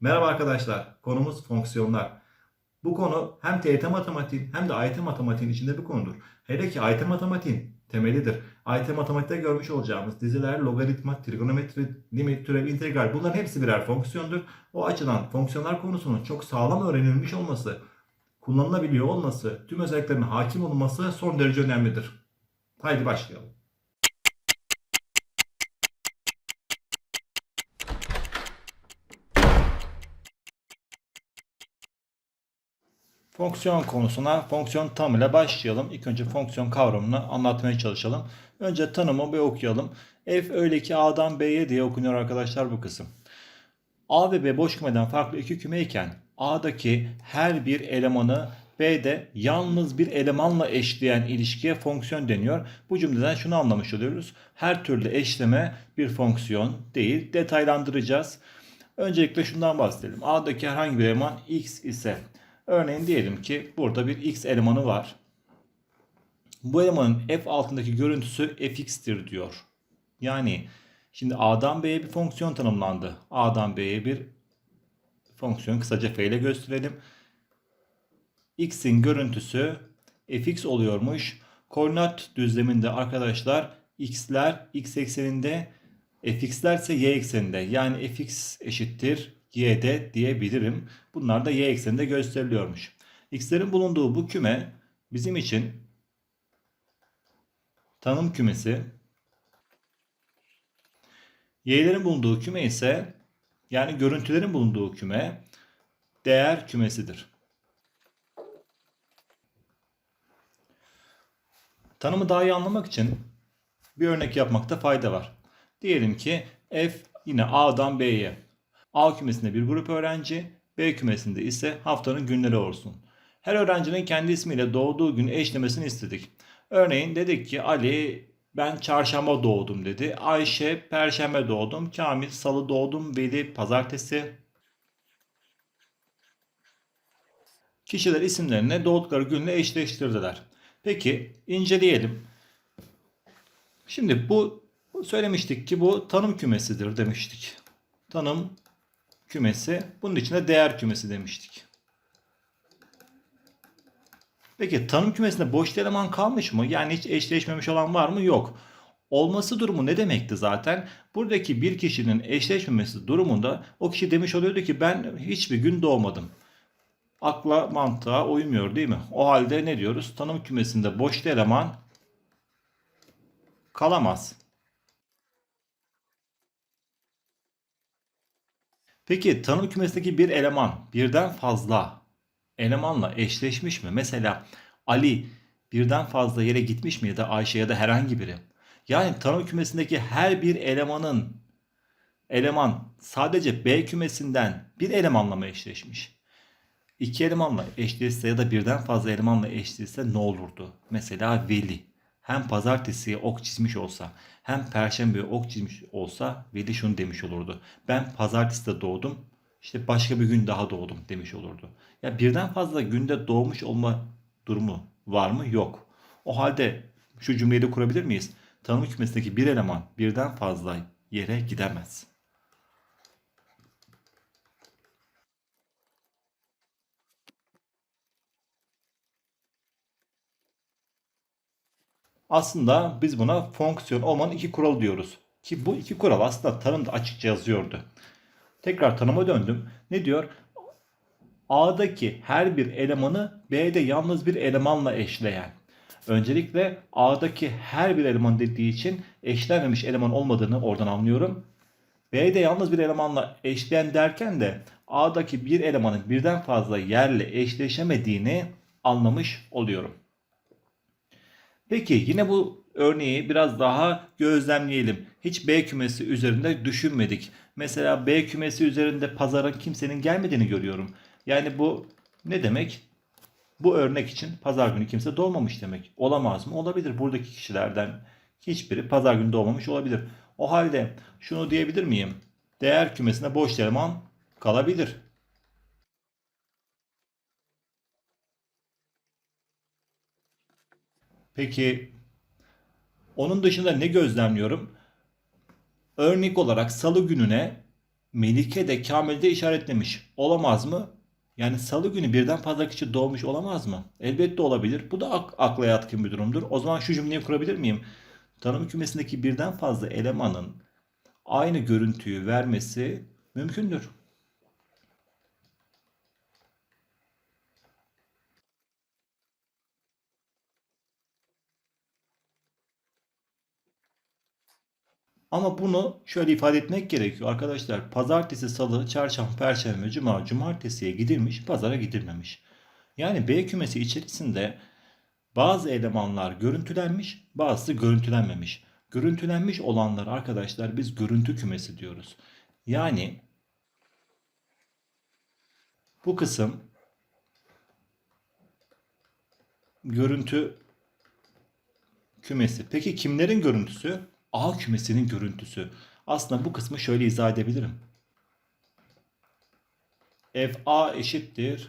Merhaba arkadaşlar. Konumuz fonksiyonlar. Bu konu hem TYT matematiğin hem de AYT matematiğin içinde bir konudur. Hele ki AYT matematiğin temelidir. AYT matematikte görmüş olacağımız diziler, logaritma, trigonometri, limit, türev, integral bunların hepsi birer fonksiyondur. O açıdan fonksiyonlar konusunun çok sağlam öğrenilmiş olması, kullanılabiliyor olması, tüm özelliklerine hakim olması son derece önemlidir. Haydi başlayalım. Fonksiyon konusuna fonksiyon ile başlayalım. İlk önce fonksiyon kavramını anlatmaya çalışalım. Önce tanımı bir okuyalım. F öyle ki A'dan B'ye diye okunuyor arkadaşlar bu kısım. A ve B boş kümeden farklı iki kümeyken A'daki her bir elemanı B'de yalnız bir elemanla eşleyen ilişkiye fonksiyon deniyor. Bu cümleden şunu anlamış oluyoruz. Her türlü eşleme bir fonksiyon değil. Detaylandıracağız. Öncelikle şundan bahsedelim. A'daki herhangi bir eleman x ise örneğin diyelim ki burada bir x elemanı var. Bu elemanın f altındaki görüntüsü fx'tir diyor. Yani şimdi A'dan B'ye bir fonksiyon tanımlandı. A'dan B'ye bir fonksiyon kısaca f ile gösterelim. x'in görüntüsü fx oluyormuş. Koordinat düzleminde arkadaşlar x'ler x ekseninde fx'ler ise y ekseninde. Yani fx eşittir y'de diyebilirim. Bunlar da y ekseninde gösteriliyormuş. x'lerin bulunduğu bu küme bizim için tanım kümesi. Y'lerin bulunduğu küme ise yani görüntülerin bulunduğu küme değer kümesidir. Tanımı daha iyi anlamak için bir örnek yapmakta fayda var. Diyelim ki F yine A'dan B'ye. A kümesinde bir grup öğrenci, B kümesinde ise haftanın günleri olsun. Her öğrencinin kendi ismiyle doğduğu gün eşlemesini istedik. Örneğin dedik ki Ali ben çarşamba doğdum dedi. Ayşe perşembe doğdum. Kamil salı doğdum. Veli pazartesi. Kişiler isimlerini doğdukları günle eşleştirdiler. Peki inceleyelim. Şimdi bu söylemiştik ki bu tanım kümesidir demiştik. Tanım kümesi. Bunun içinde değer kümesi demiştik. Peki tanım kümesinde boş eleman kalmış mı? Yani hiç eşleşmemiş olan var mı? Yok. Olması durumu ne demekti zaten? Buradaki bir kişinin eşleşmemesi durumunda o kişi demiş oluyordu ki ben hiçbir gün doğmadım. Akla mantığa uymuyor değil mi? O halde ne diyoruz? Tanım kümesinde boş eleman kalamaz. Peki tanım kümesindeki bir eleman birden fazla elemanla eşleşmiş mi? Mesela Ali birden fazla yere gitmiş mi ya da Ayşe ya da herhangi biri? Yani tanım kümesindeki her bir elemanın eleman sadece B kümesinden bir elemanla mı eşleşmiş? İki elemanla eşleşse ya da birden fazla elemanla eşleşse ne olurdu? Mesela Veli hem pazartesiye ok çizmiş olsa hem perşembeye ok çizmiş olsa Veli şunu demiş olurdu. Ben pazarteside doğdum işte başka bir gün daha doğdum demiş olurdu. Ya birden fazla günde doğmuş olma durumu var mı? Yok. O halde şu cümleyi de kurabilir miyiz? Tanım kümesindeki bir eleman birden fazla yere gidemez. Aslında biz buna fonksiyon olmanın iki kuralı diyoruz. Ki bu iki kural aslında tanımda açıkça yazıyordu. Tekrar tanıma döndüm. Ne diyor? A'daki her bir elemanı B'de yalnız bir elemanla eşleyen. Öncelikle A'daki her bir eleman dediği için eşlenmemiş eleman olmadığını oradan anlıyorum. B'de yalnız bir elemanla eşleyen derken de A'daki bir elemanın birden fazla yerle eşleşemediğini anlamış oluyorum. Peki yine bu örneği biraz daha gözlemleyelim. Hiç B kümesi üzerinde düşünmedik. Mesela B kümesi üzerinde pazara kimsenin gelmediğini görüyorum. Yani bu ne demek? Bu örnek için pazar günü kimse doğmamış demek. Olamaz mı? Olabilir. Buradaki kişilerden hiçbiri pazar günü doğmamış olabilir. O halde şunu diyebilir miyim? Değer kümesinde boş eleman kalabilir. Peki onun dışında ne gözlemliyorum? Örnek olarak salı gününe Melike de Kamil'i de işaretlemiş. Olamaz mı? Yani salı günü birden fazla kişi doğmuş olamaz mı? Elbette olabilir. Bu da ak- akla yatkın bir durumdur. O zaman şu cümleyi kurabilir miyim? Tanım kümesindeki birden fazla elemanın aynı görüntüyü vermesi mümkündür. Ama bunu şöyle ifade etmek gerekiyor arkadaşlar. Pazartesi, salı, çarşamba, perşembe, cuma, cumartesiye gidilmiş, pazara gidilmemiş. Yani B kümesi içerisinde bazı elemanlar görüntülenmiş, bazısı görüntülenmemiş. Görüntülenmiş olanlar arkadaşlar biz görüntü kümesi diyoruz. Yani bu kısım görüntü kümesi. Peki kimlerin görüntüsü? A kümesinin görüntüsü. Aslında bu kısmı şöyle izah edebilirim. F A eşittir.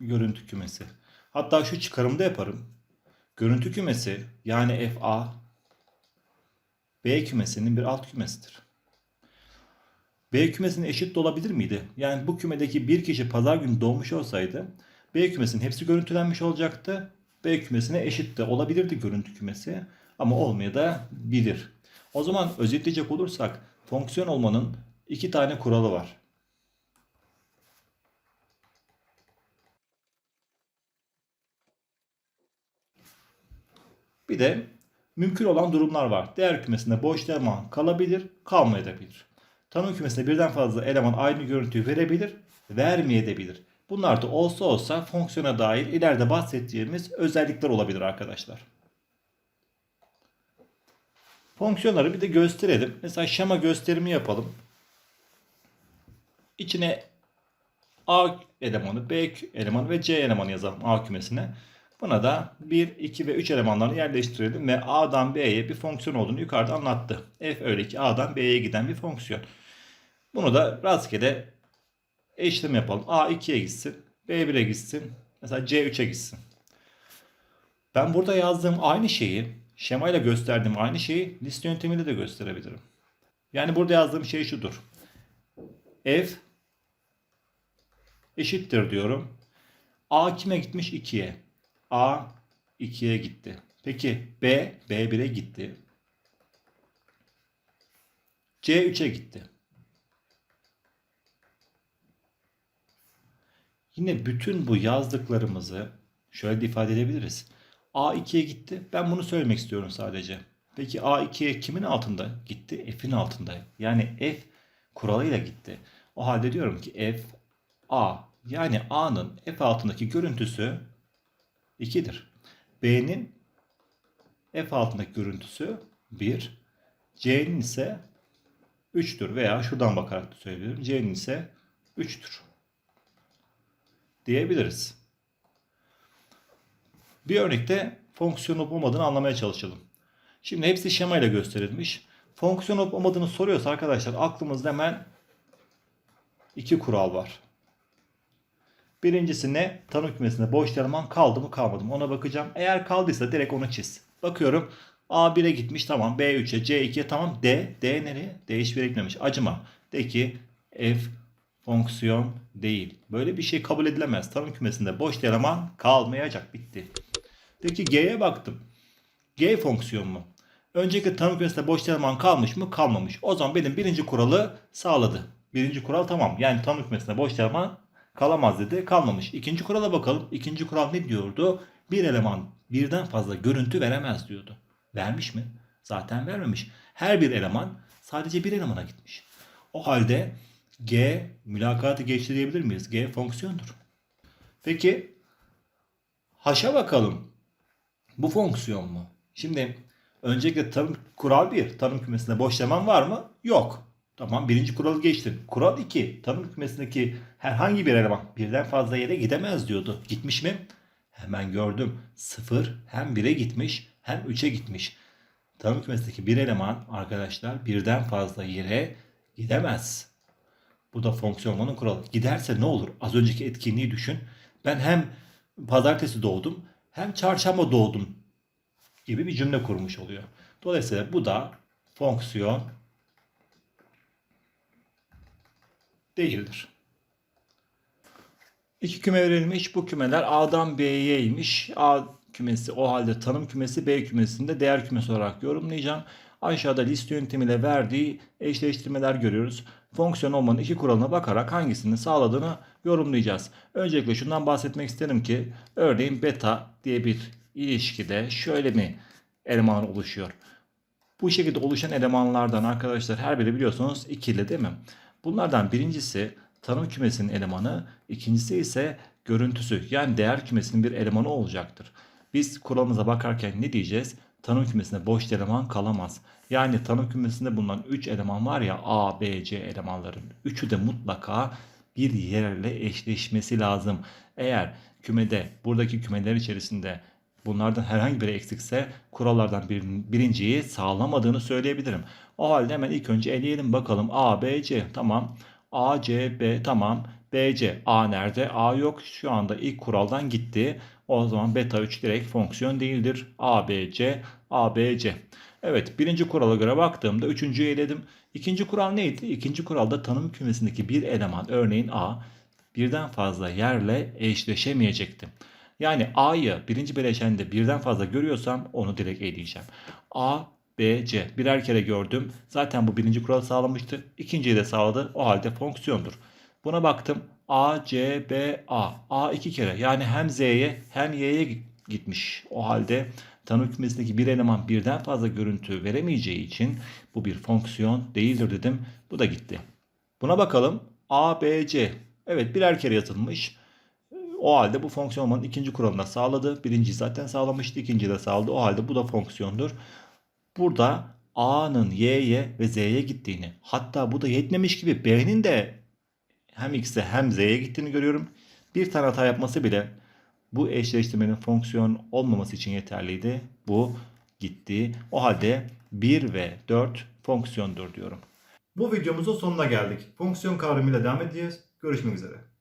Görüntü kümesi. Hatta şu çıkarımda yaparım. Görüntü kümesi yani F A B kümesinin bir alt kümesidir. B kümesinin eşit de olabilir miydi? Yani bu kümedeki bir kişi pazar günü doğmuş olsaydı B kümesinin hepsi görüntülenmiş olacaktı. B kümesine eşit de olabilirdi görüntü kümesi ama olmaya da bilir. O zaman özetleyecek olursak fonksiyon olmanın iki tane kuralı var. Bir de mümkün olan durumlar var. Değer kümesinde boş eleman kalabilir, kalmayabilir. Tanım kümesinde birden fazla eleman aynı görüntüyü verebilir, vermeyebilir. Bunlar da olsa olsa fonksiyona dair ileride bahsedeceğimiz özellikler olabilir arkadaşlar. Fonksiyonları bir de gösterelim. Mesela şema gösterimi yapalım. İçine A elemanı, B elemanı ve C elemanı yazalım A kümesine. Buna da 1, 2 ve 3 elemanlarını yerleştirelim ve A'dan B'ye bir fonksiyon olduğunu yukarıda anlattı. F öyle ki A'dan B'ye giden bir fonksiyon. Bunu da rastgele eşlem yapalım. A 2'ye gitsin. B 1'e gitsin. Mesela C 3'e gitsin. Ben burada yazdığım aynı şeyi, şemayla gösterdiğim aynı şeyi liste yöntemiyle de gösterebilirim. Yani burada yazdığım şey şudur. F eşittir diyorum. A kime gitmiş? 2'ye. A 2'ye gitti. Peki B, B1'e gitti. C 3'e gitti. Yine bütün bu yazdıklarımızı şöyle de ifade edebiliriz. A 2'ye gitti. Ben bunu söylemek istiyorum sadece. Peki A 2'ye kimin altında gitti? F'in altında. Yani F kuralıyla gitti. O halde diyorum ki F A yani A'nın F altındaki görüntüsü 2'dir. B'nin F altındaki görüntüsü 1. C'nin ise 3'tür veya şuradan bakarak da söyleyebilirim. C'nin ise 3'tür. Diyebiliriz. Bir örnekte fonksiyon olup olmadığını anlamaya çalışalım. Şimdi hepsi şemayla gösterilmiş. Fonksiyon olup olmadığını soruyorsa arkadaşlar aklımızda hemen iki kural var. Birincisi ne? Tanım kümesinde boş eleman kaldı mı kalmadı mı ona bakacağım. Eğer kaldıysa direkt onu çiz. Bakıyorum A1'e gitmiş tamam B3'e C2'ye tamam D. D nereye? D hiçbir yere gitmemiş. Acıma. De ki F fonksiyon değil. Böyle bir şey kabul edilemez. Tanım kümesinde boş eleman kalmayacak. Bitti. Peki G'ye baktım. G fonksiyon mu? Önceki tanım kümesinde boş eleman kalmış mı? Kalmamış. O zaman benim birinci kuralı sağladı. Birinci kural tamam. Yani tanım kümesinde boş eleman kalamaz dedi. Kalmamış. İkinci kurala bakalım. İkinci kural ne diyordu? Bir eleman birden fazla görüntü veremez diyordu. Vermiş mi? Zaten vermemiş. Her bir eleman sadece bir elemana gitmiş. O halde G mülakatı geçti diyebilir miyiz? G fonksiyondur. Peki H'a bakalım. Bu fonksiyon mu? Şimdi öncelikle tanım kural 1. Tanım kümesinde boş eleman var mı? Yok. Tamam birinci kuralı geçtin. Kural 2. Tanım kümesindeki herhangi bir eleman birden fazla yere gidemez diyordu. Gitmiş mi? Hemen gördüm. 0 hem 1'e gitmiş hem 3'e gitmiş. Tanım kümesindeki bir eleman arkadaşlar birden fazla yere gidemez. Bu da fonksiyonların kuralı. Giderse ne olur? Az önceki etkinliği düşün. Ben hem pazartesi doğdum hem çarşamba doğdum. gibi bir cümle kurmuş oluyor. Dolayısıyla bu da fonksiyon değildir. İki küme verilmiş. Bu kümeler A'dan B'yeymiş. A kümesi o halde tanım kümesi B kümesinde değer kümesi olarak yorumlayacağım. Aşağıda liste yöntemiyle verdiği eşleştirmeler görüyoruz. Fonksiyon olmanın iki kuralına bakarak hangisini sağladığını yorumlayacağız. Öncelikle şundan bahsetmek isterim ki örneğin beta diye bir ilişkide şöyle mi eleman oluşuyor? Bu şekilde oluşan elemanlardan arkadaşlar her biri biliyorsunuz ikili değil mi? Bunlardan birincisi tanım kümesinin elemanı, ikincisi ise görüntüsü yani değer kümesinin bir elemanı olacaktır. Biz kuralımıza bakarken ne diyeceğiz? Tanım kümesinde boş eleman kalamaz. Yani tanım kümesinde bulunan 3 eleman var ya A, B, C elemanların. Üçü de mutlaka bir yerle eşleşmesi lazım. Eğer kümede buradaki kümeler içerisinde bunlardan herhangi biri eksikse kurallardan bir, birinciyi sağlamadığını söyleyebilirim. O halde hemen ilk önce eleyelim bakalım. A, B, C tamam. A, C, B tamam. B, C. A nerede? A yok. Şu anda ilk kuraldan gitti. O zaman beta 3 direkt fonksiyon değildir. A, B, C, A, B, C. Evet birinci kurala göre baktığımda üçüncüyü eledim. İkinci kural neydi? İkinci kuralda tanım kümesindeki bir eleman örneğin A birden fazla yerle eşleşemeyecekti. Yani A'yı birinci bileşende birden fazla görüyorsam onu direkt eleyeceğim. A, B, C birer kere gördüm. Zaten bu birinci kural sağlamıştı. İkinciyi de sağladı. O halde fonksiyondur. Buna baktım. A, C, B, A. A iki kere. Yani hem Z'ye hem Y'ye gitmiş. O halde tanım kümesindeki bir eleman birden fazla görüntü veremeyeceği için bu bir fonksiyon değildir dedim. Bu da gitti. Buna bakalım. A, B, C. Evet birer kere yazılmış. O halde bu fonksiyon olmanın ikinci kuralını sağladı. Birinciyi zaten sağlamıştı. ikinciyi de sağladı. O halde bu da fonksiyondur. Burada A'nın Y'ye ve Z'ye gittiğini hatta bu da yetmemiş gibi B'nin de hem X'e hem Z'ye gittiğini görüyorum. Bir tane hata yapması bile bu eşleştirmenin fonksiyon olmaması için yeterliydi. Bu gitti. O halde 1 ve 4 fonksiyondur diyorum. Bu videomuzun sonuna geldik. Fonksiyon kavramıyla devam edeceğiz. Görüşmek üzere.